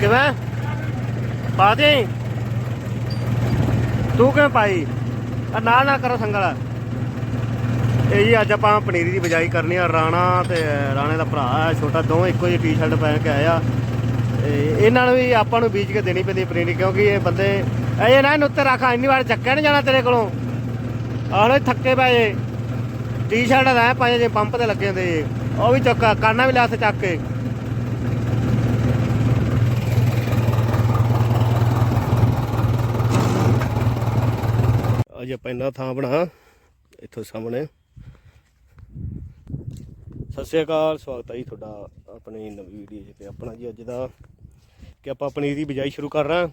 ਕਿਵੇਂ? ਪਾ ਦੇ। ਤੂੰ ਕਿਵੇਂ ਪਾਈ? ਆ ਨਾ ਨਾ ਕਰੋ ਸੰਗਲ। ਇਹ ਜੀ ਅੱਜ ਆਪਾਂ ਪਨੀਰੀ ਦੀ ਬਜਾਈ ਕਰਨੀ ਆ, ਰਾਣਾ ਤੇ ਰਾਣੇ ਦਾ ਭਰਾ ਛੋਟਾ ਦੋਵੇਂ ਇੱਕੋ ਜਿਹੀ ਟੀ-ਸ਼ਰਟ ਪਹਿਨ ਕੇ ਆਇਆ ਤੇ ਇਹਨਾਂ ਨੂੰ ਵੀ ਆਪਾਂ ਨੂੰ ਬੀਜ ਕੇ ਦੇਣੀ ਪੈਂਦੀ ਪਨੀਰੀ, ਕਿਉਂਕਿ ਇਹ ਬੰਦੇ ਇਹ ਨਾ ਇਹਨੂੰ ਉੱਤੇ ਰੱਖ, ਇੰਨੀ ਵਾਰ ਚੱਕਿਆ ਨਹੀਂ ਜਾਣਾ ਤੇਰੇ ਕੋਲੋਂ। ਆਹਲੇ ਥੱਕੇ ਪਏ ਟੀ-ਸ਼ਰਟ ਦਾ ਪਾਏ ਜੇ, ਪੰਪ ਤੇ ਲੱਗੇ ਹੁੰਦੇ ਜੇ। ਉਹ ਵੀ ਚੱਕਾ, ਕਾਨਾ ਵੀ ਲਿਆ ਤੇ ਚੱਕ ਕੇ। ਅੱਜ ਆਪਾਂ ਇੰਨਾ ਥਾਂ ਬਣਾ ਇੱਥੋਂ ਸਾਹਮਣੇ। ਸਤਿ ਸ਼੍ਰੀ ਅਕਾਲ, ਸਵਾਗਤ ਹੈ ਜੀ ਤੁਹਾਡਾ ਆਪਣੀ ਨਵੀਂ ਵੀਡੀਓ 'ਚ ਤੇ ਆਪਣਾ ਜੀ ਅੱਜ ਦਾ ਕਿ ਆਪਾਂ ਪਨੀਰ ਦੀ ਬਿਜਾਈ ਸ਼ੁਰੂ ਕਰ ਰਹੇ ਹਾਂ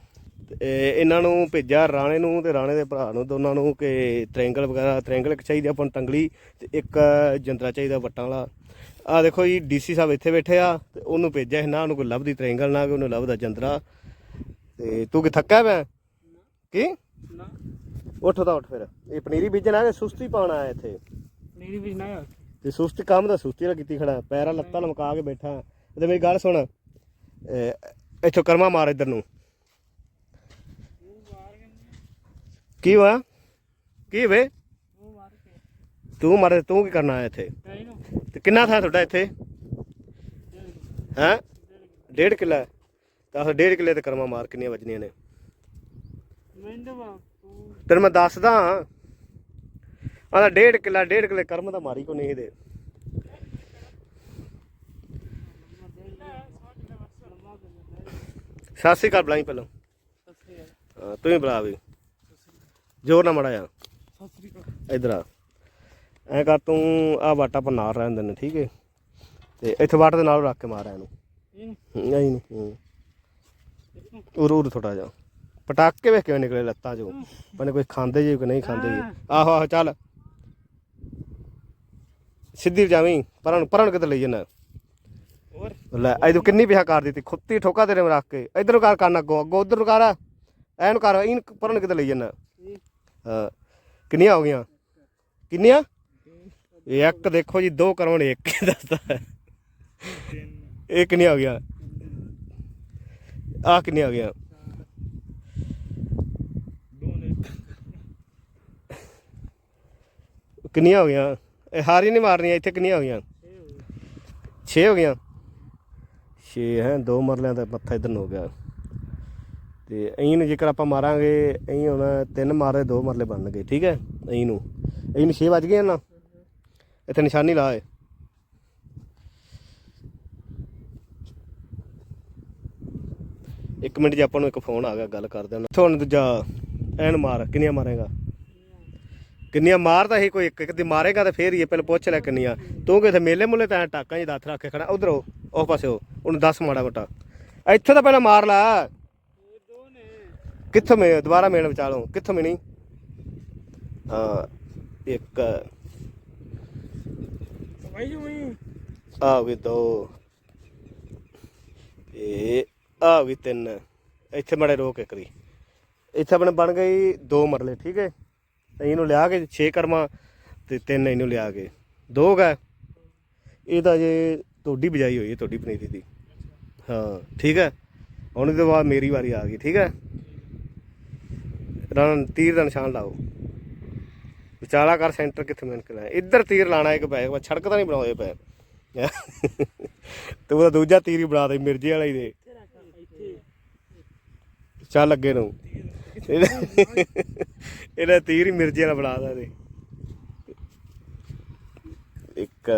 ਤੇ ਇਹਨਾਂ ਨੂੰ ਭੇਜਿਆ ਰਾਣੇ ਨੂੰ ਤੇ ਰਾਣੇ ਦੇ ਭਰਾ ਨੂੰ, ਦੋਨਾਂ ਨੂੰ ਕਿ ਟ੍ਰਾਇੰਗਲ ਵਗੈਰਾ ਟ੍ਰਾਇੰਗਲ ਇੱਕ ਚਾਹੀਦੀ ਆਪਾਂ ਨੂੰ ਟੰਗਲੀ ਤੇ ਇੱਕ ਜੰਦਰਾ ਚਾਹੀਦਾ ਵੱਟਾਂ ਵਾਲਾ। ਆ ਦੇਖੋ ਜੀ, ਡੀਸੀ ਸਾਹਿਬ ਇੱਥੇ ਬੈਠੇ ਆ ਤੇ ਉਹਨੂੰ ਭੇਜਿਆ ਇਹਨਾਂ ਨਾ ਉਹਨੂੰ ਕੋਈ ਲੱਭਦੀ ਟ੍ਰਾਇੰਗਲ ਨਾ ਕਿ ਉਹਨੂੰ ਲੱਭਦਾ ਜੰਦਰਾ ਤੇ ਤੂੰ ਕਿ ਥੱਕਾ ਪਿਆ? ਕੀ? ਨਾ। ਉੱਠ ਤਾਂ ਉੱਠ ਫਿਰ। ਇਹ ਪਨੀਰੀ ਬੀਜਣਾ ਹੈ ਸੁਸਤੀ ਪਾਉਣਾ ਹੈ ਇੱਥੇ। ਨੀਰੀ ਵੀ ਨਾ ਆ ਤੇ ਸੁਸਤੀ ਕੰਮ ਦਾ ਸੁਸਤੀ ਨਾਲ ਕੀਤੀ ਖੜਾ। ਪੈਰਾਂ ਲੱਤਾਂ ਲਮਕਾ ਕੇ ਬੈਠਾ। ਤੇ ਮੇਰੀ ਗੱਲ ਸੁਣ। ਇੱਥੋਂ ਕਰਮਾ ਮਾਰ ਇੱਧਰ ਨੂੰ। ਕੀ ਹੋਇਆ? ਕੀ ਵੇ? ਤੂੰ ਮਾਰੇ ਤੂੰ ਕੀ ਕਰਨਾ ਆਇਆ ਇੱਥੇ? ਤੇ ਕਿੰਨਾ ਥਾਂ ਤੁਹਾਡਾ ਇੱਥੇ? ਹੈ? ਡੇਢ ਕਿੱਲਾ। ਤਾਂ ਡੇਢ ਕਿੱਲੇ ਤੇ ਕਰਮਾ ਮਾਰ ਕਿੰਨੀਆਂ ਵੱਜਣੀਆਂ ਨੇ? ਮੈਨੂੰ ਤੈਨੂੰ ਮੈਂ ਦੱਸਦਾ। ਆਹ ਡੇਢ ਕਿੱਲਾ ਡੇਢ ਕਿੱਲੇ ਕਰਮ ਦਾ ਮਾਰੀ ਕੋ ਨਹੀਂ ਦੇ ਸਤਿ ਸ਼੍ਰੀ ਅਕਾਲ ਬੁਲਾਈ ਪਹਿਲਾਂ। ਹਾਂ, ਤੂੰ ਹੀ ਬੁਲਾ ਵੀ। ਜ਼ੋਰ ਨਾ ਮੜਾ ਆ ਸਸਰੀ ਕਾ ਇਧਰ ਆ। ਐ ਕਰ ਤੂੰ ਆ ਵਾਟਾ ਪਰ ਨਾਲ ਰਹਿਣ ਦੇਣਾ ਠੀਕ ਹੈ ਤੇ ਇੱਥੇ ਵਾਟ ਦੇ ਨਾਲ ਰੱਖ ਕੇ ਮਾਰ ਇਹਨੂੰ। ਇਹ ਨਹੀਂ ਨਹੀਂ। ਉਰ ਉਰ ਥੋੜਾ ਜਾ ਪਟਾਕੇ ਵੇਖ ਕਿਵੇਂ ਨਿਕਲੇ ਲੱਤਾਂ ਚੋਂ। ਪਨੇ ਕੋਈ ਖਾਂਦੇ ਜੀ ਕਿ ਨਹੀਂ ਖਾਂਦੇ ਜੀ। ਆਹੋ ਆਹੋ ਚੱਲ। ਸਿੱਧੀ ਜਾਵੀਂ ਪਰਾਂ ਨੂੰ ਪਰਾਂ ਨੂੰ ਕਿਤੇ ਲਈ ਜਾਣਾ ਹੋਰ? ਲੈ ਐਦੋਂ ਕਿੰਨੀ ਪਿਆ ਕਰ ਦਿੱਤੀ ਖੁੱਤੀ ਠੋਕਾ ਤੇਰੇ ਰੱਖ ਕੇ। ਇਧਰ ਕਰ ਕੰਨ ਅੱਗੋਂ ਅੱਗੋਂ ਉਧਰ ਨੂੰ ਕਰ। ਐਨ ਕਰ ਇਨ ਪਰਾਂ ਨੂੰ ਕਿਤੇ ਲਈ ਜਾਣਾ ਹਾਂ। ਕਿੰਨੀਆਂ ਹੋ ਗਈਆਂ? ਕਿੰਨੀਆਂ? ਇੱਕ ਦੇਖੋ ਜੀ ਦੋ ਕਰਵਣ ਇੱਕ ਦੱਸਦਾ ਇਹ ਕਿੰਨੀਆਂ ਹੋ ਗਈਆਂ? ਆ ਕਿੰਨੀਆਂ ਹੋ ਗਈਆਂ ਦੋ ਨੇ ਕਿੰਨੀਆਂ ਹੋ ਗਈਆਂ? ਇਹ ਹਾਰੀ ਨਹੀਂ ਮਾਰਨੀਆਂ, ਇੱਥੇ ਕਿੰਨੀਆਂ ਹੋ ਗਈਆਂ? ਇਹ ਹੋ 6 ਹੋ ਗਈਆਂ। 6 ਹੈ, ਦੋ ਮਰਲਿਆਂ ਦਾ ਮੱਥਾ ਇਧਰ ਨੂੰ ਹੋ ਗਿਆ। ਤੇ ਅਹੀਂ ਨੂੰ ਜੇਕਰ ਆਪਾਂ ਮਾਰਾਂਗੇ ਅਹੀਂ ਹੁਣ ਤਿੰਨ ਮਾਰੇ, ਦੋ ਮਰਲੇ ਬਣਨਗੇ, ਠੀਕ ਹੈ? ਅਹੀਂ ਨੂੰ। ਅਹੀਂ ਨੂੰ 6 ਵੱਜ ਗਏ ਨਾ। ਇੱਥੇ ਨਿਸ਼ਾਨੀ ਲਾ ਏ। ਇੱਕ ਮਿੰਟ ਜੇ, ਆਪਾਂ ਨੂੰ ਇੱਕ ਫੋਨ ਆ ਗਿਆ, ਗੱਲ ਕਰਦੇ ਹਾਂ। ਹੁਣ ਦੂਜਾ, ਐਨ ਮਾਰ, ਕਿੰਨੀਆਂ ਮਾਰੇਗਾ? ਕਿੰਨੀਆਂ ਮਾਰਦਾ ਹੀ ਕੋਈ ਇੱਕ ਇੱਕ ਦੀ ਮਾਰੇਗਾ ਤੇ ਫੇਰ ਹੀ ਇਹ ਪਹਿਲਾਂ ਪੁੱਛ ਲੈ ਕਿੰਨੀਆਂ। ਤੂੰ ਕਿਥੇ ਮੇਲੇ ਮੁੱਲੇ ਤਾਂ ਟਾਕਾਂ ਜੀ ਦੱਥ ਰੱਖ ਕੇ ਖੜਾ ਉਧਰ ਉਹ ਪਾਸੇ ਉਹ ਉਹਨੂੰ ਦੱਸ ਮਾੜਾ ਮੋਟਾ। ਇੱਥੇ ਤਾਂ ਪਹਿਲਾਂ ਮਾਰ ਲਾ। ਕਿੱਥੋਂ ਮੇ ਦੁਬਾਰਾ ਮੇਲ ਵਿਚਾਲੋ ਕਿੱਥੋਂ ਮਿਣੀ ਹਾਂ ਇੱਕ। ਜੀ ਮੈਂ। ਆ ਵੀ ਦੋ। ਇਹ ਆ ਵੀ ਤਿੰਨ। ਇੱਥੇ ਮੜੇ ਰੋਕ ਇੱਕ ਦੀ। ਇੱਥੇ ਆਪਣੇ ਬਣ ਗਈ ਦੋ ਮਰਲੇ ਠੀਕ ਹੈ? ਇਹਨੂੰ ਲਿਆ ਕੇ 6 ਕਰਮਾ ਤੇ ਤਿੰਨ ਇਹਨੂੰ ਲਿਆ ਕੇ। ਦੋ ਗਏ ਇਹ ਤਾਂ ਜੇ ਤੁਹਾਡੀ ਬਜਾਈ ਹੋਈ ਹੈ, ਤੁਹਾਡੀ ਪਨੀਰੀ ਦੀ। ਹਾਂ, ਠੀਕ ਹੈ। ਹੁਣ ਇਹਦੇ ਬਾਅਦ ਮੇਰੀ ਵਾਰੀ ਆ ਗਈ, ਠੀਕ ਹੈ। ਰਨ, ਤੀਰ ਦਾ ਨਿਸ਼ਾਨ ਲਾਓ। ਵਿਚਾਲਾ ਕਰ ਸੈਂਟਰ ਕਿੱਥੇ ਮਿਲ ਕੇ ਇੱਧਰ ਤੀਰ ਲਾਣਾ ਇੱਕ ਪੈ ਛੜਕ ਤਾਂ ਨਹੀਂ ਬਣਾਉਂਦੇ ਪਏ। ਤੂੰ ਉਹਦਾ ਦੂਜਾ ਤੀਰ ਹੀ ਬਣਾ ਦੇ, ਮਿਰਜੇ ਵਾਲਾ ਹੀ ਦੇ। ਚੱਲ ਅੱਗੇ ਨੂੰ। ਇਹਦਾ ਤੀਰ ਮਿਰਜੇ ਨਾਲ ਬਣਾ ਦਾ ਇੱਕ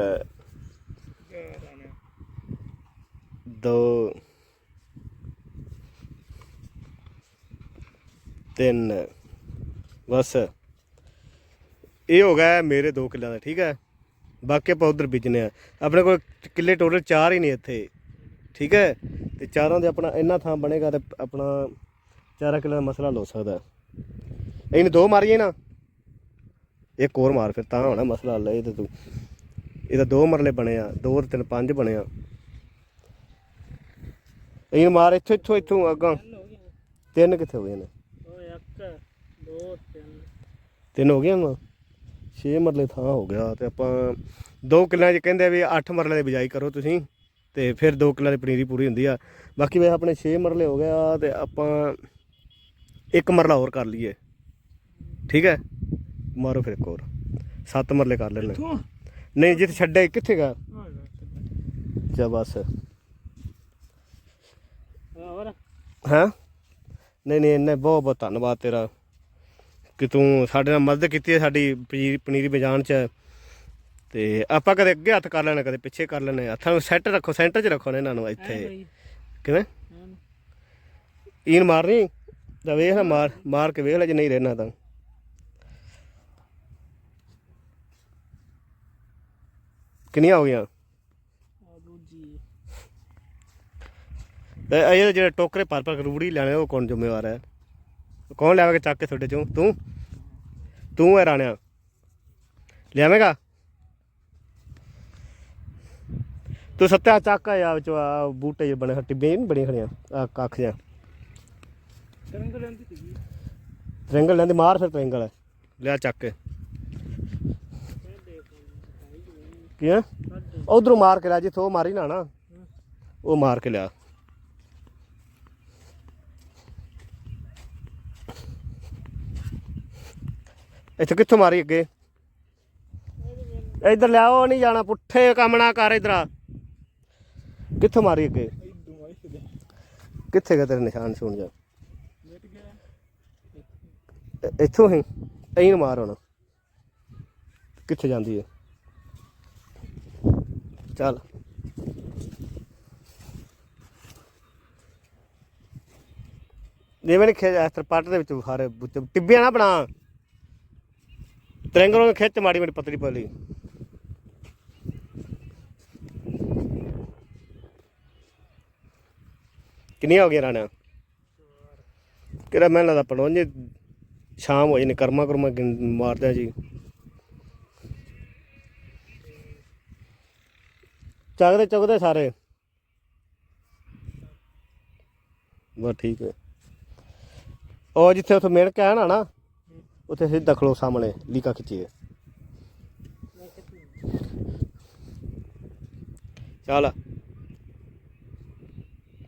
ਦੋ ਤਿੰਨ। ਬਸ। ਇਹ ਹੋ ਗਿਆ ਮੇਰੇ 2 ਕਿੱਲਿਆਂ ਦਾ, ਠੀਕ ਹੈ? ਬਾਕੀ ਆਪਾਂ ਉਧਰ ਬੀਜਨੇ ਆ। ਆਪਣੇ ਕੋਲ ਕਿੱਲੇ ਟੋਟਲ 4 ਹੀ ਨੇ ਇੱਥੇ, ਠੀਕ ਹੈ? ਤੇ ਚਾਰਾਂ ਦੇ ਆਪਣਾ ਇੰਨਾ ਥਾਂ ਬਣੇਗਾ ਤੇ ਆਪਣਾ ਚਾਰਾਂ ਕਿੱਲੇ ਦਾ ਮਸਲਾ ਲੋ ਸਕਦਾ। ਇਹਨੇ ਦੋ ਮਾਰੀਏ ਨਾ। ਇੱਕ ਹੋਰ ਮਾਰ ਫਿਰ ਤਾਂ ਹੋਣਾ ਮਸਲਾ ਹੱਲ ਇਹ ਤੇ ਤੂੰ। ਇਹਦਾ ਦੋ ਮਰਲੇ ਬਣੇ ਆ ਦੋ ਤੇ ਤਿੰਨ ਪੰਜ ਬਣੇ ਆ। ਇਹਨੂੰ ਮਾਰ ਇੱਥੋਂ ਇੱਥੋਂ ਇੱਥੋਂ ਅੱਗਾਂ। ਤਿੰਨ ਕਿੱਥੇ ਹੋ ਗਏ ਨੇ? ਦੋ ਤਿੰਨ। ਹੋ ਗਏ ਨਾ 6 ਮਰਲੇ ਥਾਂ ਹੋ ਗਿਆ ਤੇ ਆਪਾਂ ਦੋ ਕਿੱਲਿਆਂ 'ਚ ਕਹਿੰਦੇ ਵੀ 8 ਮਰਲੇ ਦੀ ਬਿਜਾਈ ਕਰੋ ਤੁਸੀਂ ਤੇ ਫਿਰ 2 ਕਿੱਲਾ ਦੀ ਪਨੀਰੀ ਪੂਰੀ ਹੁੰਦੀ ਆ। ਬਾਕੀ ਵੇ ਆਪਣੇ 6 ਮਰਲੇ ਹੋ ਗਿਆ ਤੇ ਆਪਾਂ ਇੱਕ ਮਰਲਾ ਹੋਰ ਕਰ ਲਈਏ। ਠੀਕ ਹੈ? ਮਾਰੋ ਫਿਰ ਇੱਕ ਹੋਰ। 7 ਮਰਲੇ ਕਰ ਲੈਣੇ। ਨਹੀਂ ਜਿੱਥੇ ਛੱਡੇ ਕਿੱਥੇ ਗਾ ਜਾ ਬਸ। ਹੋਰ? ਹਾਂ? ਨਹੀਂ ਨਹੀਂ ਇੰਨੇ ਬਹੁਤ ਬਹੁਤ ਧੰਨਵਾਦ ਤੇਰਾ। ਕਿ ਤੂੰ ਸਾਡੇ ਨਾਲ ਮਦਦ ਕੀਤੀ ਹੈ ਸਾਡੀ ਪਨੀਰੀ ਪਨੀਰੀ ਬਜਾਣ ਚ। ਤੇ ਆਪਾਂ ਕਦੇ ਅੱਗੇ ਹੱਥ ਕਰ ਲੈਣਾ ਕਦੇ ਪਿੱਛੇ ਕਰ ਲੈਣੇ। ਹੱਥਾਂ ਨੂੰ ਸੈੱਟ ਰੱਖੋ ਸੈਂਟਰ 'ਚ ਰੱਖੋ ਨਾ ਇਹਨਾਂ ਨੂੰ ਇੱਥੇ। ਕਿਵੇਂ? ਈਨ ਮਾਰਨੀ? ਤਾਂ ਵੇਖ ਨਾ ਮਾਰ ਮਾਰ ਕੇ ਵੇਖ ਲੈ ਜੇ ਨਹੀਂ ਰਹਿਣਾ ਤਾਂ। ਕਿੰਨੀਆਂ ਹੋ ਗਈਆਂ? ਦੂਜੀ। ਤੇ ਇਹ ਜਿਹੜੇ ਟੋਕਰੇ ਭਰ ਭਰ ਕੇ ਰੂੜੀ ਲੈਣੇ ਉਹ ਕੌਣ ਜ਼ਿੰਮੇਵਾਰ ਹੈ? ਕੌਣ ਲਿਆਵੇਗਾ ਚੱਕ ਕੇ ਤੁਹਾਡੇ ਚੋਂ? ਤੂੰ? ਤੂੰ ਹੈ ਰਾਣਿਆ। ਲਿਆਵੇਂਗਾ? ਤੂੰ ਸੱਤਿਆ ਚੱਕ ਆ ਵਿੱਚ ਆ ਬੂਟੇ ਜਿਹੇ ਬਣੇ ਟਿੱਬੇ ਨਹੀਂ ਬੜੀਆਂ ਖੜੀਆਂ ਆ ਕੱਖ ਜਾਂ ਤਰੰਗ ਲੈਂਦੀ ਸੀ ਟ੍ਰੈਂਗਲ ਲੈਂਦੀ ਮਾਰ ਫਿਰ ਟ੍ਰੈਂਗਲ ਲਿਆ ਚੱਕ ਕੇ। ਕੀ ਹੈ? ਉਧਰੋਂ ਮਾਰ ਕੇ ਲਿਆ, ਜਿੱਥੋਂ ਉਹ ਮਾਰੀ ਨਾ ਨਾ। ਉਹ ਮਾਰ ਕੇ ਲਿਆ। ਇੱਥੇ ਕਿੱਥੋਂ ਮਾਰੀ ਅੱਗੇ? ਇੱਧਰ ਲਿਆ ਉਹ ਨਹੀਂ ਜਾਣਾ ਪੁੱਠੇ ਕੰਮ ਨਾ ਕਰ ਇਧਰ। ਆ ਕਿੱਥੋਂ ਮਾਰੀ ਅੱਗੇ? ਕਿੱਥੇ ਗਏ ਤੇਰੇ ਨਿਸ਼ਾਨ ਸੁਣ ਜਾ? ਇੱਥੋਂ ਹੀ। ਐਂ ਮਾਰ ਹੁਣ। ਕਿੱਥੇ ਜਾਂਦੀ ਹੈ? ਚੱਲ। ਜਿਵੇਂ ਖੇ ਅਸਤਰ ਪੱਟ ਦੇ ਵਿੱਚ ਸਾਰੇ ਟਿੱਬੀਆਂ ਨਾ ਬਣਾ। ਤਰੰਗਰੋਂ ਖਿੱਚ ਮਾੜੀ ਮਾੜੀ ਪਤਲੀ ਪਤਲੀ ਕਿੰਨੀਆਂ ਹੋ ਗਈਆਂ ਰਾਣਾ ਕਿਹੜਾ ਮੈਨੂੰ ਲੱਗਦਾ ਪੜੋਂਜੇ ਸ਼ਾਮ ਹੋ ਜਾਣੀ ਕਰਮਾ ਕਰਮਾ ਗਿਣ- ਮਾਰਦੇ ਜੀ। ਚੱਕਦੇ, ਚੁੱਕਦੇ ਸਾਰੇ। ਬਸ ਠੀਕ ਹੈ। ਉਹ ਜਿੱਥੇ ਉੱਥੇ ਮਿਲ ਕੇ ਆਇਆ ਨਾ, ਉੱਥੇ ਸਿੱਧਾ ਖਲੋ ਸਾਹਮਣੇ, ਲੀਕਾ ਖਿੱਚੀਏ। ਚੱਲ।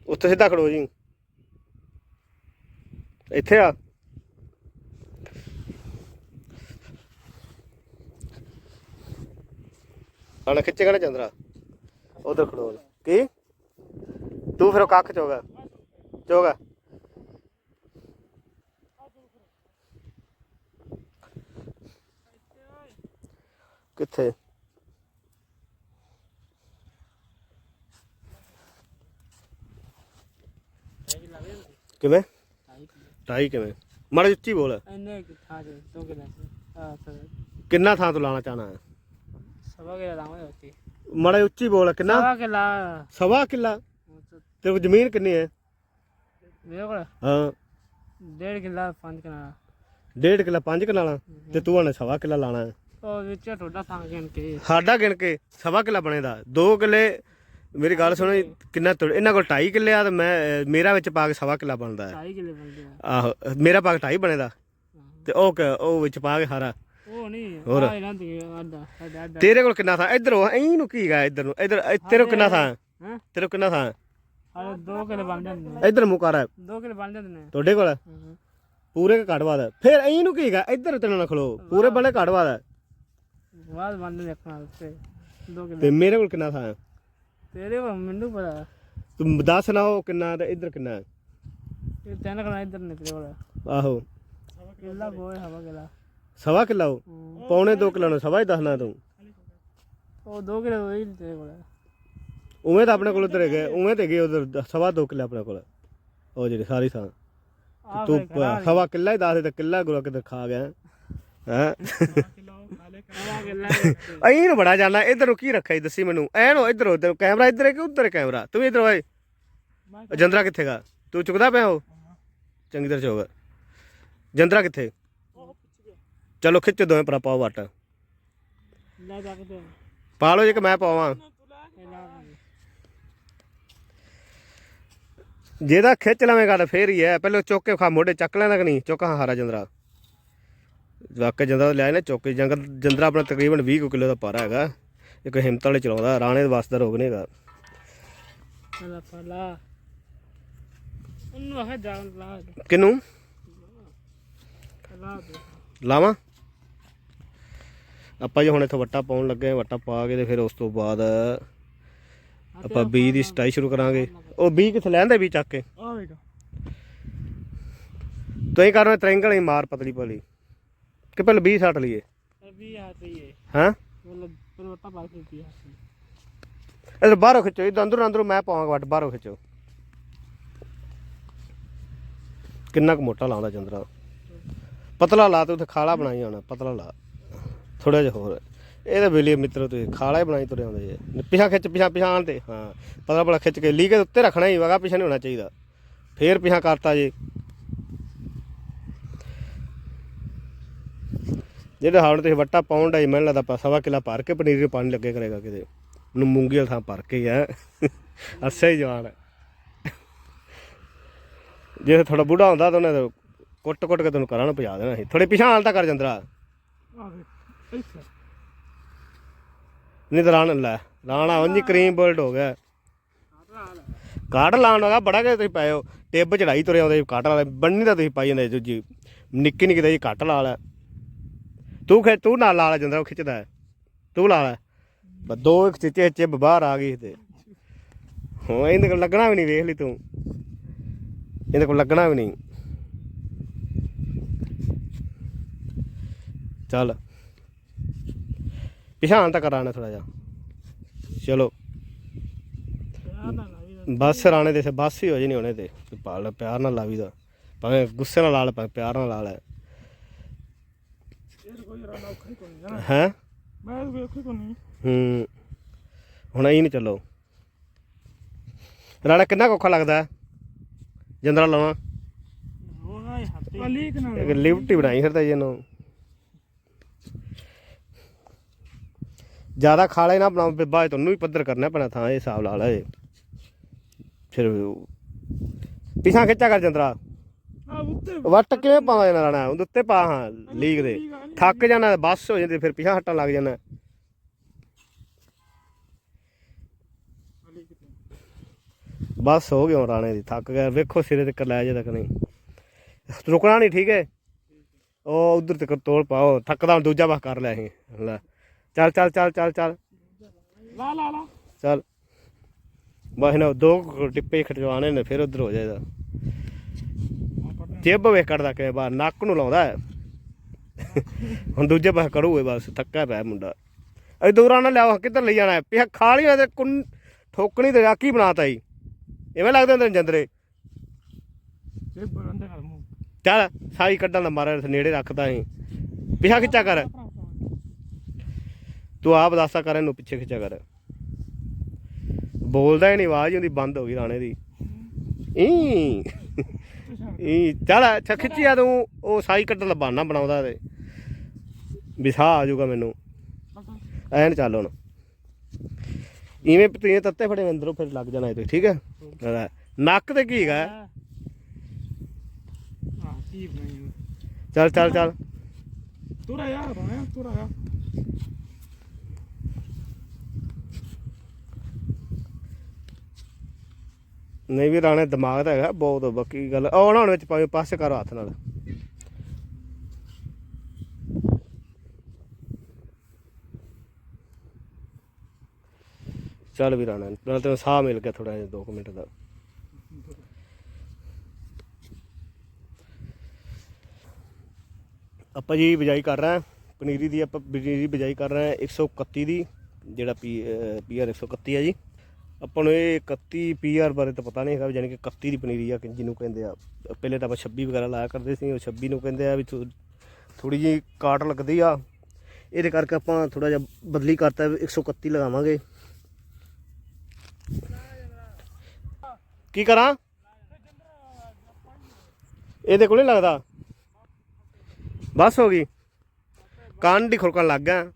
ਉੱਥੇ ਸਿੱਧਾ ਖੜੋ ਜੀ। ਇੱਥੇ ਆ। ਆਣਾ ਖਿੱਚੇਗਾ ਨਾ ਚੰਦਰਾ? ਉਧਰ ਖੜੋ ਕੀ? ਤੂੰ ਫਿਰ ਉਹ ਕੱਖ ਚੋਗਾ। ਚੋਗਾ। ਕਿੱਥੇ? ਕਿਵੇਂ? ਢਾਈ ਕਿਵੇਂ? ਮਾੜਾ ਉੱਚੀ ਬੋਲ। ਇੰਨੇ ਥਾਂ ਦੇ ਦੋ ਕਿਲਾ ਆ ਸਰ ਕਿੰਨਾ ਥਾਂ ਤੋਂ ਲਾਣਾ ਚਾਹਣਾ ਹੈ? ਸਵਾ ਕੇ ਲਾਵਾਂ ਹੋਤੀ ਮਾੜਾ ਜਿਹਾ ਉੱਚੀ ਬੋਲ ਕਿੰਨਾ? ਸਵਾ ਕੇ ਲਾ ਸਵਾ ਕਿੱਲਾ? ਤੇਰੇ ਕੋਲ ਜ਼ਮੀਨ ਕਿੰਨੀ ਹੈ? ਮੇਰੇ ਕੋਲ ਹਾਂ। ਡੇਢ ਕਿਲਾ ਪੰਜ ਕਿਲਾ ਡੇਢ ਕਿੱਲਾ ਪੰਜ ਕਿੱਲਾ ਲਾਣਾ ਤੇ ਤੂੰ ਹਣੇ ਸਵਾ ਕਿੱਲਾ ਲਾਣਾ ਹੈ। ਉਹ ਵਿੱਚ ਟੋਡਾ ਥਾਂ ਗਿਣ ਕੇ। ਸਾਡਾ ਗਿਣ ਕੇ ਸਵਾ ਕਿੱਲਾ ਬਣੇਦਾ। 2 ਕਿੱਲੇ ਮੇਰੀ ਗੱਲ ਸੁਣੋ ਜੀ, ਕਿੰਨਾ ਤੁਰ- ਇਹਨਾਂ ਕੋਲ 2.5 ਕਿੱਲੇ ਆ ਤੇ ਮੈਂ ਅਹ, ਮੇਰਾ ਵਿੱਚ ਪਾ ਕੇ ਸਵਾ ਕਿੱਲਾ ਬਣਦਾ ਹੈ। ਢਾਈ ਕਿਲੇ ਬਣਦੇ ਆ। ਆਹੋ ਮੇਰਾ ਪਾ ਕੇ 2.5 ਬਣੇਦਾ। ਤੇ ਉਹ ਕ- ਉਹ ਵਿੱਚ ਪਾ ਕੇ ਸਾਰਾ। ਉਹ ਨਹੀਂ ਹੋਰ? ਆ ਇਹਨਾਂ ਦੀ ਤੇਰੇ ਕੋਲ ਕਿੰਨਾ ਥਾਂ? ਇੱਧਰ ਉਹ ਐਂ ਨੂੰ ਕੀ ਗਾ ਇੱਧਰ ਨੂੰ? ਇੱਧਰ ਤੇਰੇ ਕੋਲ ਕਿੰਨਾ ਥਾਂ? ਹਾਂ? ਤੇਰੇ ਕੋਲ ਕਿੰਨਾ ਥਾਂ? ਹਾਲੇ ਦੋ ਕਿਲੇ ਬਣ ਜਾਂਦੇ ਨੇ। ਇੱਧਰ ਦੋ ਕਿਲੇ ਬਣ ਜਾਂਦੇ ਨੇ। ਤੁਹਾਡੇ ਕੋਲ? ਪੂਰੇ ਘੜਵਾ ਦਾ ਫਿਰ ਐਂ ਨੂੰ ਕੀ ਗਾ ਇੱਧਰ ਤੇਰੇ ਨਾਲ ਖਲੋ। ਪੂਰੇ ਬਣੇ ਘੜਵਾ ਦਾ ਬਾਅਦ ਬੰਦੇ ਦੇਖਣਾ ਉੱਤੇ। ਦੋ ਤੇ ਕਿਲੇ ਮੇਰੇ ਕੋਲ ਕਿੰਨਾ ਥਾਂ? ਤੇਰੇ ਕੋਲ ਮੈਨੂੰ ਪਤਾ। ਤੂੰ ਦੱਸ ਨਾ ਉਹ ਕਿੰਨਾ ਤੇ ਇੱਧਰ ਕਿੰਨਾ? ਇਹ ਤਿੰਨ ਕਣਾ ਇੱਧਰ ਨੇ ਤੇਰੇ ਕੋਲ। ਆਹੋ। ਕਿੱਲਾ ਬੋਏ ਹਵਾ ਕਿੱਲਾ। ਸਵਾ ਕਿੱਲਾ ਉਹ। ਹੂੰ। ਪੌਣੇ 2 ਕਿੱਲਾ ਨੂੰ ਸਵਾ ਹੀ ਦੱਸਣਾ ਤੂੰ। ਉਹ ਦੋ ਕਿਲੇ ਹੋਈ ਤੇਰੇ ਕੋਲ। ਉਵੇਂ ਤਾਂ ਆਪਣੇ ਕੋਲ ਉਧਰ ਹੈਗੇ ਉਵੇਂ ਤੇ ਗਏ ਉਧਰ ਸਵਾ 2 ਕਿੱਲਾ ਆਪਣੇ ਕੋਲ। ਉਹ ਜਿਹੜੀ ਸਾਰੀ ਥਾਂ। ਤੂੰ ਪ- ਸਵਾ ਕਿੱਲਾ ਹੀ ਦੱਸ ਦੇ ਤਾਂ ਕਿੱਲਾ ਗੁਰੂ ਖਾ ਗਿਆ। ਹੈ? ਅਹੀਂ ਨੂੰ ਬੜਾ ਜਾਣਾ ਇਧਰ ਕੀ ਰੱਖਿਆ ਈ ਦੱਸੀ ਮੈਨੂੰ? ਐ ਨੂੰ ਇਧਰ ਉਧਰ ਕੈਮਰਾ ਇਧਰ ਹੈ ਕਿ ਉਧਰ ਹੈ ਕੈਮਰਾ? ਤੂੰ ਇਧਰ ਆਏ ਜੰਦਰਾ ਕਿੱਥੇਗਾ ਤੂੰ ਚੁੱਕਦਾ ਪਿਆ ਹੋ। ਚੰਗੀ ਤਰ੍ਹਾਂ ਚੋਗਾ ਜੰਦਰਾ ਕਿੱਥੇ? ਚਲੋ ਖਿੱਚ ਦੋਵੇਂ ਭਰਾ ਪਾਓ ਵੱਟ। ਲੈ ਜਾ ਕੇ ਦੇ। ਪਾ ਲਓ ਜੇ ਕਿ ਮੈਂ ਪਾਵਾਂ। ਜਿਹਦਾ ਖਿੱਚ ਲਵੇਂਗਾ ਤਾਂ ਫੇਰ ਹੀ ਹੈ। ਪਹਿਲਾਂ ਚੁੱਕ ਕੇ ਖਾ ਮੋਢੇ ਚੱਕ ਲੈਂਦਾ ਕਿ ਨਹੀਂ? ਚੁੱਕ ਹਾਰਾ ਜੰਦਰਾ। ਵਾਕੇ ਜੰਦਰਾ ਲਿਆ ਨੇ ਚੁੱਕ ਕੇ। ਜੰਦਰਾ ਆਪਣਾ ਤਕਰੀਬਨ 20 ਕਿਲੋ ਦਾ ਪਾਰਾ ਹੈਗਾ। ਇੱਕ ਹਿੰਮਤ ਵਾਲੇ ਚਲਾਉਂਦਾ। ਰਾਣੇ ਦੇ ਵਾਸਤੇ ਰੋਗ ਨਹੀਂ ਹੈਗਾ। ਚਲ ਪਲਾ ਉਹਨੂੰ ਆਹ ਜਾਨ ਲਾ ਕਿਨੂੰ ਲਾ ਲਾਵਾਂ? ਆਪਾਂ ਜੇ ਹੁਣ ਇੱਥੋਂ ਵੱਟਾ ਪਾਉਣ ਲੱਗੇ ਹਾਂ, ਵੱਟਾ ਪਾ ਕੇ ਤੇ ਫਿਰ ਉਸ ਤੋਂ ਬਾਅਦ ਆਪਾਂ ਬੀਜ ਦੀ ਸਟਾਈ ਸ਼ੁਰੂ ਕਰਾਂਗੇ। ਉਹ ਬੀਜ ਕਿੱਥੇ ਲੈਂਦੇ ਬੀਜ ਚੱਕ ਕੇ? ਆਵੇਗਾ ਤੁਸੀਂ ਕਰਨਾ ਟ੍ਰਾਇੰਗਲ ਹੀ ਮਾਰ ਪਤਲੀ ਪਤਲੀ। ਕਿ ਪਹਿਲਾਂ ਬੀਜ ਛੱਟ ਲਈਏ? ਅਭੀ ਆਤੀ ਹੈ ਹਾਂ। ਮਤਲਬ ਪਰਵਤਾ ਪਾ ਕੇ ਆਤੀ ਇਹ ਬਾਹਰੋਂ ਖਿੱਚੋ ਇਹ ਅੰਦਰੋਂ ਅੰਦਰੋਂ ਮੈਂ ਪਾਵਾਂਗਾ ਵੱਟ ਬਾਹਰੋਂ ਖਿੱਚੋ। ਕਿੰਨਾ ਕੁ ਮੋਟਾ ਲਾਉਂਦਾ ਚੰਦਰਾ ਪਤਲਾ ਲਾ ਤੇ ਉੱਥੇ ਖਾਲਾ ਬਣਾਈ ਹੋਣਾ ਪਤਲਾ ਲਾ। ਥੋੜਾ ਜਿਹਾ ਹੋਰ। ਇਹ ਤਾਂ ਬੇਲੀ ਮਿੱਤਰੋ ਤੁਸੀਂ ਖਾਲਾ ਹੀ ਬਣਾਈ ਤੁਰੇ ਆਉਂਦੇ ਜੇ। ਪਿਛਾ ਖਿੱਚ, ਪਿਛਾ ਪਿਛਾ ਤੇ, ਹਾਂ। ਪਤਲਾ ਬੜਾ ਖਿੱਚ ਕੇ ਲੀ ਕੇ ਉੱਤੇ ਰੱਖਣਾ ਹੀ, ਵਗਾ ਪਿਛਾ ਨਹੀਂ ਹੋਣਾ ਚਾਹੀਦਾ। ਫੇਰ ਪਿਛਾ ਕਰਤਾ ਜੇ। ਜਿਹੜਾ ਹੁਣ ਤੁਸੀਂ ਵੱਟਾ ਪਾਉਣ ਦਾ ਮੈਨੂੰ ਲੱਗਦਾ ਆਪਾਂ ਸਵਾ ਕਿਲਾ ਭਰ ਕੇ ਪਨੀਰ ਨੂੰ ਪਾਣੀ ਲੱਗੇ ਕਰੇਗਾ ਕਿਤੇ। ਨੂੰ ਮੂੰਗੀ ਵਾਲਾ ਥਾਂ ਭਰ ਕੇ ਹੀ ਅੱਛਾ ਹੀ ਜਵਾਨ। ਜੇ ਥੋੜਾ ਬੁੱਢਾ ਹੁੰਦਾ ਤਾਂ ਉਹਨੇ ਕੁੱਟ ਕੁੱਟ ਕੇ ਤੈਨੂੰ ਕਰਾਂ ਨੂੰ ਪਜਾ ਦੇਣਾ ਸੀ। ਥੋੜੇ ਪਿਛਾਂ ਹਾਲ ਤਾਂ ਕਰ ਜੰਦਰਾ। ਆਵੇ ਇੱਥੇ। ਨਹੀਂ ਤਾਂ ਰਾਣ, ਲੈ, ਰਾਣਾ ਉਂਝ ਕਰੀਮ ਬਰਡ ਹੋ ਗਿਆ। ਕਾਟ ਲਾਣ ਲਗਾ ਬੜਾ ਕਿ ਤੁਸੀਂ ਪਾਇਓ। ਟਿੱਬ ਚੜਾਈ ਤੁਰੇ ਆਉਂਦੇ ਕਾਟ ਵਾਲੇ ਬੰਨੀ ਤਾਂ ਤੁਸੀਂ ਪਾਈ ਜਾਂਦੇ ਜੀ ਨਿੱਕੀ ਨਿੱਕੀ ਦਾ ਜੀ ਕੱਟ ਲਾ ਲੈ। ਤੂੰ ਖੇ ਤੂੰ ਨਾਲ ਲਾ ਲੈ ਜੰਦਰਾ ਉਹ ਖਿੱਚਦਾ ਹੈ। ਤੂੰ ਲਾ ਲੈ। ਬਸ ਦੋ ਇੱਕ ਚਿੱਚੇ ਚਿੱਬ ਬਾਹਰ ਆ ਗਈ ਤੇ। ਹਾਂ ਇਹਦੇ ਕੋਲ ਲੱਗਣਾ ਵੀ ਨਹੀਂ, ਵੇਖ ਲਈ ਤੂੰ। ਇਹਦੇ ਕੋਲ ਲੱਗਣਾ ਵੀ ਨਹੀਂ। ਚੱਲ। ਪਿਛਾਣ ਤਾਂ ਕਰਾਣਾ ਥੋੜਾ ਜਿਹਾ। ਚਲੋ। ਬਸ ਰਾਣੇ ਦੇ ਸੇ ਬਸ ਹੀ ਹੋ ਜੀ ਨਹੀਂ ਹੋਣੇ ਤੇ। ਪਾਲ ਪਿਆਰ ਨਾਲ ਲਾਵੀ ਦਾ। ਭਾਵੇਂ ਗੁੱਸੇ ਨਾਲ ਲਾ ਲੈ ਭਾਵੇਂ ਪਿਆਰ ਨਾਲ ਲਾ ਲੈ ਇਹ ਕੋਈ ਰਾਣਾ ਔਖੀ ਕੋਈ ਨਹੀਂ ਹੈ? ਮੈਂ ਵੇਖੀ ਕੋਈ ਨਹੀਂ। ਹੂੰ। ਹੁਣ ਐਂ ਨਹੀਂ ਚੱਲੋ। ਰਾਣਾ ਕਿੰਨਾ ਕੁ ਔਖਾ ਲੱਗਦਾ ਹੈ? ਜੰਦਰਾ ਲਾਉਣਾ। ਉਹ ਨਾ ਹੱਥੀ ਅਲੀ ਕਿ ਇੱਕ ਲਿਫਟ ਹੀ ਬਣਾਈ ਫਿਰਦਾ ਜੀ ਇਹਨੂੰ। ਜ਼ਿਆਦਾ ਖਾਲੇ ਨਾ ਬਣਾਓ ਬਾਅਦ ਤੁਹਾਨੂੰ ਵੀ ਪੱਧਰ ਕਰਨਾ ਪੈਣਾ ਥਾਂ ਇਹ ਹਿਸਾਬ ਲਾ ਲੈ। ਫਿਰ ਪਿਛਾਂ ਖਿੱਚਾ ਕਰ ਜੰਦਰਾ ਵੱਟ ਕਿਵੇਂ ਪਾਵਾਂ ਜਾਣਾ ਰਾਣਾ ਉਹਦੇ ਉੱਤੇ ਪਾ ਹਾਂ ਲੀਕ ਦੇ। ਥੱਕ ਜਾਣਾ ਬੱਸ ਹੋ ਜਾਂਦੀ ਫਿਰ ਪਿਛਾਂ ਹਟਣ ਲੱਗ ਜਾਣਾ। ਬਸ ਹੋ ਗਿਆ ਰਾਣੇ ਦੀ ਥੱਕ ਗਿਆ। ਵੇਖੋ ਸਿਰੇ ਤੱਕ ਲੈ ਜੇ ਤੱਕ ਨਹੀਂ। ਰੁਕਣਾ ਨਹੀਂ ਠੀਕ ਹੈ? ਉਹ ਉਧਰ ਤੱਕ ਤੋਲ ਪਾਓ ਥੱਕਦਾ ਦੂਜਾ ਬਸ ਕਰ ਲਿਆ ਅਸੀਂ। ਲੈ। ਚੱਲ ਚੱਲ ਚੱਲ ਚੱਲ ਚੱਲ। ਲਾ ਲਾ ਲਾ। ਚੱਲ। ਬਸ ਨਾ ਦੋ ਕੁ ਟਿੱਪੇ ਖਟਵਾਣੇ ਨੇ ਫਿਰ ਉਧਰ ਹੋ ਜਾਏਗਾ। ਜੇਬ ਵੇ ਕੱਢਦਾ ਕਿ ਬਾਹਰ ਨੱਕ ਨੂੰ ਲਾਉਂਦਾ ਹੈ। ਹੁਣ ਦੂਜੇ ਪਾਸੇ ਕਰੂਗੇ ਬਸ ਥੱਕਾ ਪਿਆ ਮੁੰਡਾ। ਅਈ ਦੂਰਾਂ ਨਾ ਲਿਆਓ ਕਿੱਧਰ ਲਈ ਜਾਣਾ? ਪਿਆ ਖਾਲੀ ਤੇ ਕੁੰਨ ਠੋਕਣੀ ਤੇ ਰਾਕੀ ਬਣਾਤਾ ਹੀ ਐਵੇਂ ਲੱਗਦੇ ਹੁੰਦੇ ਨੇ ਜੰਦਰੇ। ਇਹ ਨਾਲ ਚੱਲ ਸਾਈ ਕੱਢਣ ਦਾ ਮਾਰਾ ਨੇੜੇ ਰੱਖਦਾ ਸੀ ਪਿਛਾ ਖਿੱਚਾ ਕਰ। ਤੂੰ ਆਪ ਦੱਸਾ ਕਰ ਇਹਨੂੰ ਪਿੱਛੇ ਖਿੱਚਾ ਕਰ। ਬੋਲਦਾ ਹੀ ਨਹੀਂ ਆਵਾਜ਼ ਹੀ ਉਹਦੀ ਬੰਦ ਹੋ ਗਈ ਰਾਣੇ ਦੀ। ਈ। ਈ ਚੱਲ ਅੱਛਾ ਖਿੱਚਿਆ ਤੂੰ ਉਹ ਸਾਈ ਕੱਢਣ ਦਾ ਬਹਾਨਾ ਬਣਾਉਂਦਾ ਤੇ। ਵਿਸਾ ਆ ਜਾਊਗਾ ਮੈਨੂੰ। ਐਨ ਚੱਲ ਹੁਣ। ਇਵੇਂ ਪਤੀਏ ਤੱਤੇ ਫੜੇ ਅੰਦਰੋਂ ਫਿਰ ਲੱਗ ਜਾਣਾ ਇਹ ਤੇ ਠੀਕ ਹੈ? ਨੱਕ ਤੇ ਕੀ ਹੈਗਾ? ਚੱਲ ਚੱਲ ਚੱਲ। ਤੁਰਾ ਯਾਰ ਬਣਾਇਆ ਤੁਰਾ ਯਾਰ ਨਹੀਂ ਵੀ ਰਾਣੇ, ਦਿਮਾਗ ਤਾਂ ਹੈਗਾ ਬਹੁਤ, ਬਾਕੀ ਗੱਲ ਉਹ ਨਾ ਹੁਣ ਵਿੱਚ ਪਾਵੇਂ ਪਾਸੇ ਕਰੋ ਹੱਥ ਨਾਲ। ਚੱਲ ਵੀ ਰਾਣਾ, ਨਾਲ ਤੈਨੂੰ ਸਾਹ ਮਿਲ ਗਿਆ ਥੋੜਾ ਜਿਹਾ 2 ਮਿੰਟ ਦਾ। ਆਪਾਂ ਜੀ ਬਿਜਾਈ ਕਰ ਰਹੇ ਹਾਂ, ਪਨੀਰੀ ਦੀ ਆਪਾਂ ਪਨੀਰੀ ਬਿਜਾਈ ਕਰ ਰਹੇ ਹਾਂ 131 ਦੀ, ਜਿਹੜਾ ਪੀ ਪੀਆਰ 131 ਹੈ ਜੀ। ਆਪਾਂ ਨੂੰ ਇਹ 31 ਪੀਆਰ ਬਾਰੇ ਤਾਂ ਪਤਾ ਨਹੀਂ ਹੈਗਾ ਯਾਨੀ ਕਿ 31 ਦੀ ਪਨੀਰੀ ਆ ਜਿਹਨੂੰ ਕਹਿੰਦੇ ਆ। ਪਹਿਲੇ ਤਾਂ ਆਪਾਂ 26 ਵਗੈਰਾ ਲਾਇਆ ਕਰਦੇ ਸੀ, ਉਹ 26 ਨੂੰ ਕਹਿੰਦੇ ਆ ਵੀ ਥੋੜੀ ਜਿਹੀ ਕਾਟ ਲੱਗਦੀ ਆ। ਇਹਦੇ ਕਰਕੇ ਆਪਾਂ ਥੋੜਾ ਜਿਹਾ ਬਦਲੀ ਕਰਤਾ ਵੀ 131 ਲਗਾਵਾਂਗੇ। ਕੀ ਕਰਾਂ? ਇਹਦੇ ਕੋਲ ਨਹੀਂ ਲੱਗਦਾ। ਬਸ ਹੋ ਗਈ। ਕੰਨ ਦੀ ਖੁਰਕਣ ਲੱਗ ਗਿਆ।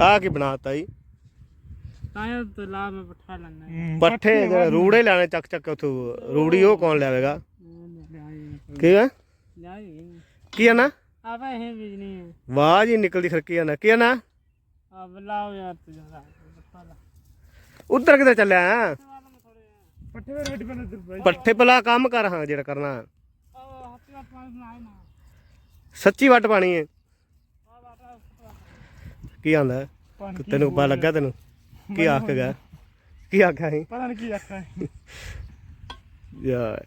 ਆ ਕੀ ਬਣਾਤਾ ਜੀ? ਤਾਇਆ ਤੇ ਲਾ ਮੈਂ ਪਠਾ ਲੈਣਾ ਪੱਠੇ ਜਿਹੜੇ ਰੂੜੇ ਲੈਣੇ ਚੱਕ ਚੱਕ ਉਥੋਂ ਰੂੜੀ ਉਹ ਕੌਣ ਲਿਆਵੇਗਾ? ਕੀ ਹੈ ਲਿਆਈ ਕੀ ਹੈ ਨਾ? ਆਵਾ ਇਹ ਬਿਜਨੀ ਹੈ। ਵਾਹ ਜੀ ਨਿਕਲਦੀ ਖਰਕੀ ਆ ਨਾ? ਕੀ ਹੈ ਨਾ? ਆ ਬਲਾਓ ਯਾਰ ਤੂੰ ਜਰਾ ਪਠਾ ਲਾ। ਉਧਰ ਕਿੱਧਰ ਚੱਲਿਆ? ਹੈਂ? ਪੱਠੇ ਵੇ ਰੋਟੀ ਬਣਾ ਤੇ ਭਾਈ। ਪੱਠੇ ਪਲਾ ਕੰਮ ਕਰ ਹਾਂ ਜਿਹੜਾ ਕਰਨਾ। ਉਹ ਹੱਥ ਦਾ ਪਾਣੀ ਬਣਾਏ ਨਾ। ਸੱਚੀ ਵੱਟ ਪਾਣੀ ਹੈ। ਆ ਕੀ ਆਂਦਾ? ਤੈਨੂੰ ਪਤਾ ਲੱਗਾ ਤੈਨੂੰ? ਕੀ ਆਖ ਗਿਆ ਕੀ ਆਖਿਆ ਸੀ? ਪਤਾ ਨਹੀਂ ਕੀ ਆਖਾਂ ਯਾਰ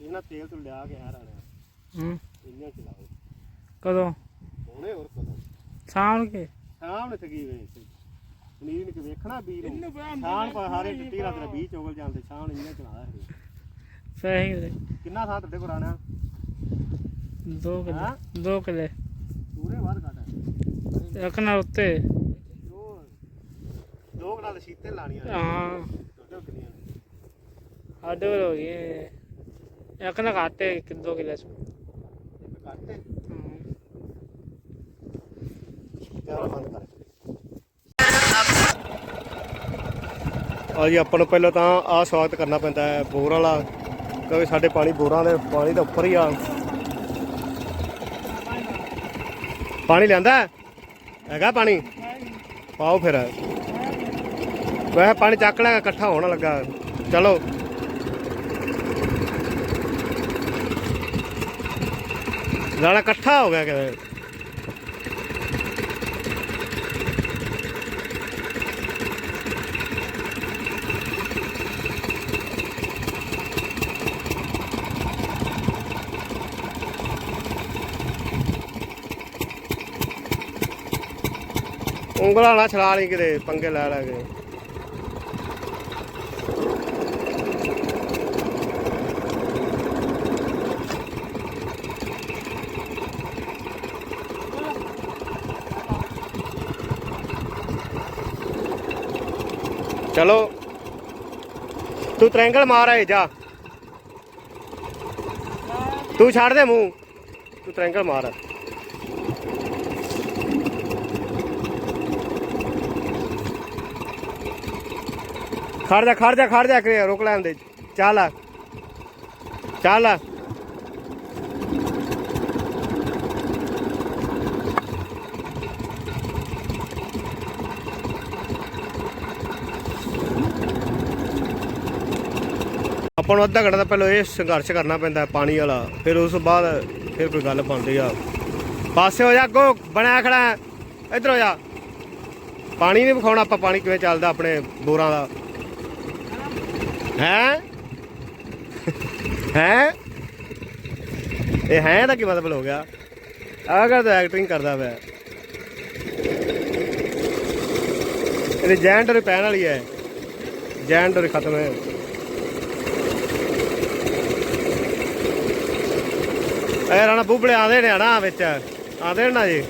ਇਹਨਾਂ ਤੇਲ ਤੋਂ ਲਿਆ ਕੇ ਆ ਰਾਣਾ। ਹੂੰ। ਇੰਨਾ ਚਲਾਓ। ਕਦੋਂ? ਹੁਣੇ ਹੋਰ ਕਦੋਂ? ਸ਼ਾਮ ਕੇ? ਸਾਹਮਣੇ ਥਗੀ ਵੇ। ਪਨੀਰ ਨੂੰ ਕਿ ਵੇਖਣਾ ਬੀਜ ਨੂੰ। ਛਾਣ ਪਾ ਹਾਰੇ ਟੱਟੀ ਰਾਤ ਦਾ ਬੀਜ ਚੋਗਲ ਜਾਂਦੇ ਛਾਣ ਇੰਨਾ ਚਲਾਇਆ ਇਹ। ਸਹੀ ਕਿੰਨਾ ਥਾਂ ਤੁਹਾਡੇ ਕੋਲ ਆਣਾ? ਦੋ ਹਾਂ? ਕਿਲੇ ਦੋ ਕਿਲੇ। ਪੂਰੇ ਬਾਹਰ ਕੱਟ ਨਾਲ ਉੱਤੇ। ਦੋ ਦੋ ਕਨਾਲ ਸੀਤੇ ਲਾਣੀਆਂ। ਹਾਂ। ਕਿੰਨੀਆਂ? ਸਾਡੇ ਕੋਲ ਹੋ ਗਏ ਇੱਕ ਨਾਲ ਘਾਟੇ ਇੱਕ ਦੋ ਕਿਲੇ ਚ। ਇੱਕ ਕੱਟ ਹਾਂ। ਕੈਮਰਾ ਬੰਦ ਕਰ। ਆ ਜੀ, ਆਪਾਂ ਨੂੰ ਪਹਿਲਾਂ ਤਾਂ ਆ ਸਵਾਗਤ ਕਰਨਾ ਪੈਂਦਾ ਹੈ, ਬੋਰ ਵਾਲਾ। ਕਿਉਂਕਿ ਸਾਡੇ ਪਾਣੀ ਬੋਰਾਂ ਦੇ, ਪਾਣੀ ਤਾਂ ਉੱਪਰ ਹੀ ਆ। ਪਾਣੀ ਲਿਆਂਦਾ ਹੈਗਾ ਪਾਣੀ? ਪਾਓ ਫਿਰ। ਵੈਸੇ ਪਾਣੀ ਚੱਕ ਲਿਆ, ਇਕੱਠਾ ਹੋਣ ਲੱਗਾ। ਚਲੋ। ਲਾਣਾ ਇਕੱਠਾ ਹੋ ਗਿਆ ਕਿਵੇਂ ਉਂਗਲਾਂ ਨਾਲ ਛਲਾ ਲਈ ਕਿਤੇ, ਪੰਗੇ ਲੈ ਲੈ ਕੇ। ਚਲੋ। ਤੂੰ ਟ੍ਰਾਇੰਗਲ ਮਾਰ ਆਏ, ਜਾ। ਤੂੰ ਛੱਡ ਦੇ ਮੂੰਹ। ਤੂੰ ਟ੍ਰਾਇੰਗਲ ਮਾਰ। ਖੜ ਜਾ ਖੜ ਜਾ ਖੜ ਜਾ ਕਰੇ ਰੋਕ ਲੈਣ ਦੇ ਚੱਲ ਆ। ਚੱਲ ਆ। ਆਪਾਂ ਨੂੰ ਅੱਧਾ ਘੰਟਾ ਤਾਂ ਪਹਿਲਾਂ ਇਹ ਸੰਘਰਸ਼ ਕਰਨਾ ਪੈਂਦਾ, ਪਾਣੀ ਵਾਲਾ ਫਿਰ ਉਸ ਤੋਂ ਬਾਅਦ ਫਿਰ ਕੋਈ ਗੱਲ ਬਣਦੀ ਆ ਪਾਸੇ ਹੋ ਜਾ, ਅੱਗੋ ਬਣਿਆ ਖੜਾ ਹੈ। ਇੱਧਰ ਹੋ ਜਾ ਪਾਣੀ ਨਹੀਂ ਵਿਖਾਉਣਾ, ਆਪਾਂ ਪਾਣੀ ਕਿਵੇਂ ਚੱਲਦਾ ਆਪਣੇ ਬੋਰਾਂ ਦਾ ਹੈ? ਹੈ? ਇਹ ਹੈ ਦਾ ਕੀ ਮਤਲਬ ਹੋ ਗਿਆ? ਆਗਾ ਤਾਂ ਐਕਟਿੰਗ ਕਰਦਾ ਪਿਆ। ਇਹਦੇ ਜੈਂਡਰ ਪੈਣ ਵਾਲੀ ਹੈ। ਜੈਂਡਰ ਖਤਮ ਹੈ। ਇਹ ਰਾਣਾ, ਬੁਬਲੇ ਆਦੇ ਨੇ ਨਾ ਵਿੱਚ। ਆਦੇ ਨਾ ਜੀ।